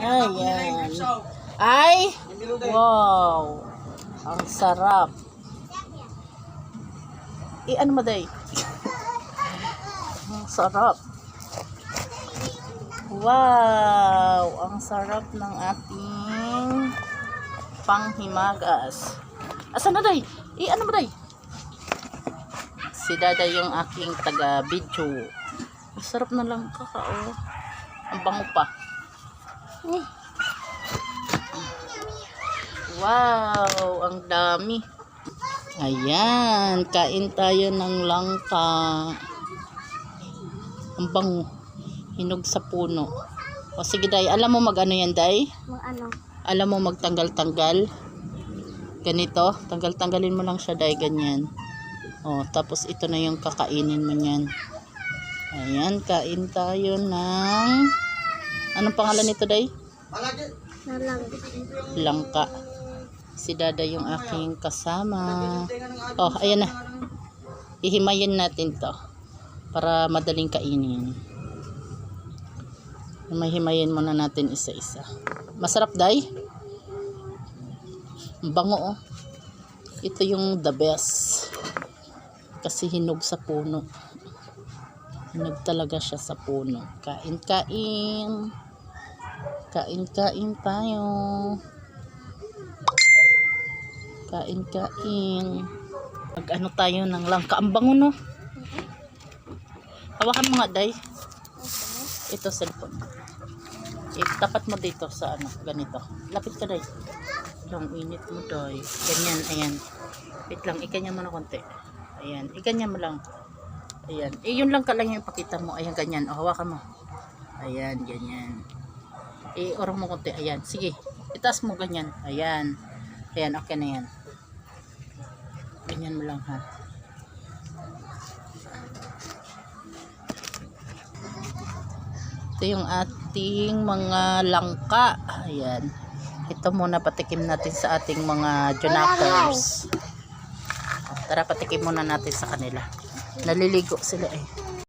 Ayan. oh. Ay! Wow! Ang sarap. Eh, ano mo day? ang sarap. Wow! Ang sarap ng ating panghimagas. Asan na day? Eh, ano mo day? Si Dada yung aking taga-video. Ang sarap na lang kakao. Ang bango pa. Wow, ang dami. Ayan, kain tayo ng langka. Ang bango. Hinog sa puno. O sige, Day. Alam mo mag ano yan, Day? Mag ano? Alam mo magtanggal-tanggal? Ganito. Tanggal-tanggalin mo lang siya, Day. Ganyan. O, tapos ito na yung kakainin mo niyan. Ayan, kain tayo ng... Anong pangalan nito, Day? Langka. Si Dada yung aking kasama. Oh, ayan na. Ihimayin natin to para madaling kainin. Mahimayin muna natin isa-isa. Masarap, Day? Ang Bango, oh. Ito yung the best. Kasi hinog sa puno. Hinog talaga siya sa puno. Kain-kain. Kain-kain tayo. Kain-kain. Mag ano tayo ng langka. Ang bango no. Hawakan mo nga, Day. Ito, cellphone. Eh, tapat mo dito sa ano, ganito. Lapit ka, Day. Lang, init mo, Day. Ganyan, ayan. Wait lang, ikanya mo na konti. Ayan, ikanya mo lang. Ayan. Eh, yun lang ka lang yung pakita mo. Ayan, ganyan. O, hawakan mo. Ayan, ganyan. Eh, orong mo konti. Ayan, sige. Itaas mo ganyan. Ayan. Ayan, okay na yan. Ganyan mo lang ha. Ito yung ating mga langka. Ayan. Ito muna patikim natin sa ating mga junakers. Tara patikim muna natin sa kanila. Naliligo sila eh.